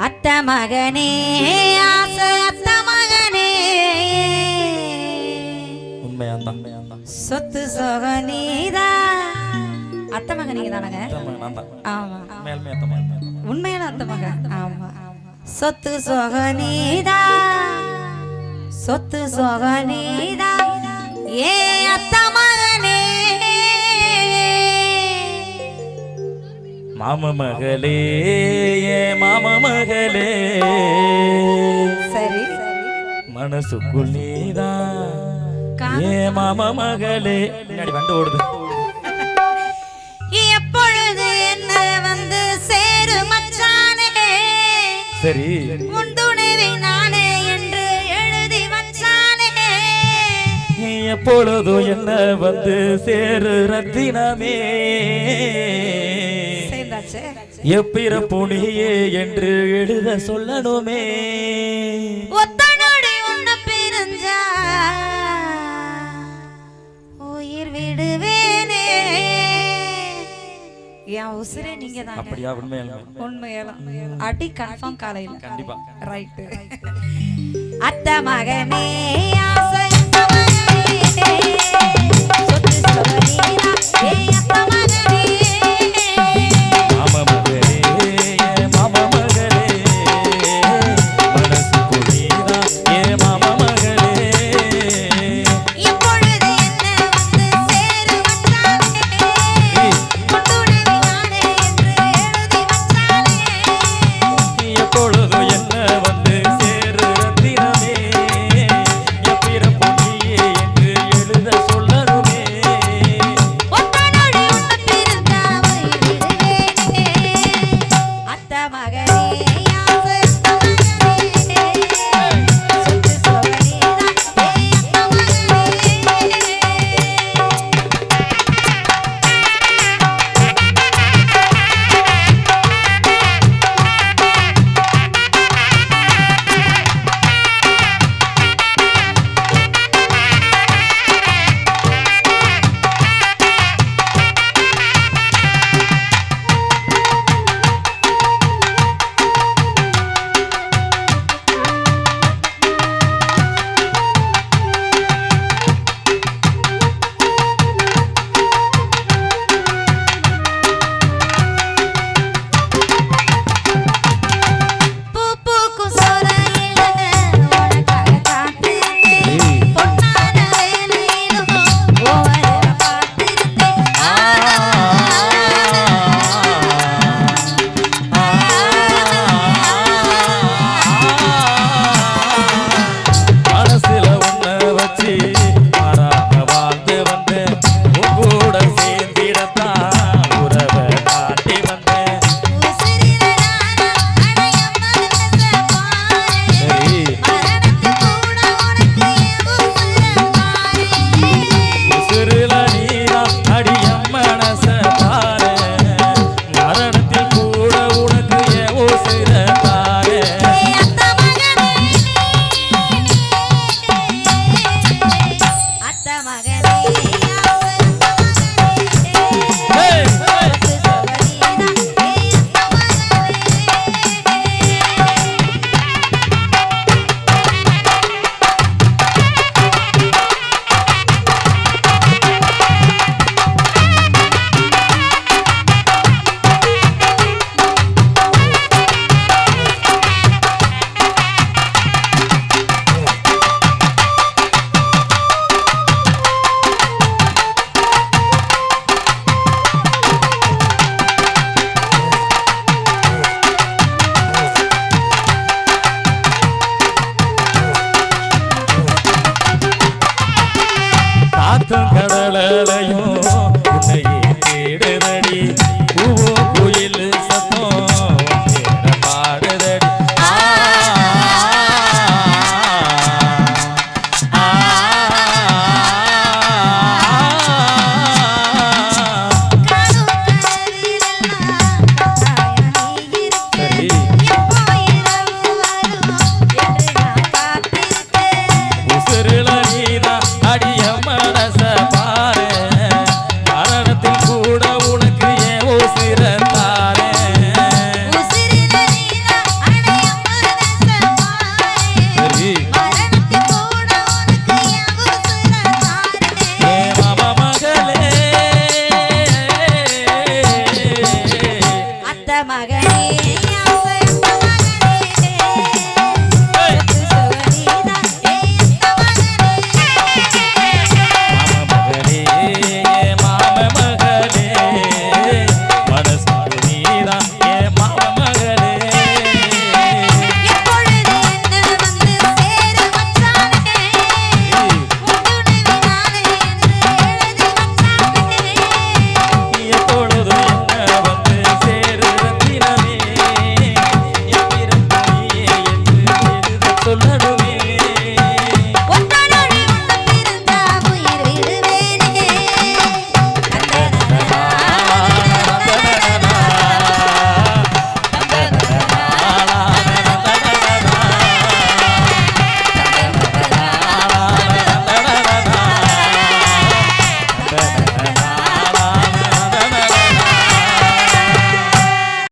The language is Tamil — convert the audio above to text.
அத்த மகனே ஆசை அத்த மகனே. உண்மையான் தான் உண்மையான் தான் சொத்து சொக நீதா. அத்த மகன் நீங்க தானங்க? ஆமா. உண்மையான அத்த மகன். ஆமா. சொத்து சொக நீதா. சொத்து சொக நீதா. ஏ அத்த மாம மகளே ஏ மாம மகளே சரி. மனசுக்குள் நீதான் ஏ மாம மகளே பின்னாடி வண்டு ஓடுது. எப்பொழுது என்ன வந்து சேரு மச்சானே? சரி. உன் துணைவி நானே என்று எழுதி வச்சானே நீ எப்பொழுதும் என்ன வந்து சேரு ரத்தினமே? சேர்ந்தாச்சு எப்பிற புனியே என்று எழுத சொல்லணுமே. ஒத்தனோடு உன்னை உயிர் விடுவேனே. என் உசுரே நீங்க தான் அப்படியா உண்மையா உண்மையெல்லாம் அடி கன்ஃபார்ம் காலையில. கண்டிப்பா. ரைட்டு அத்த மகனே காத்தும்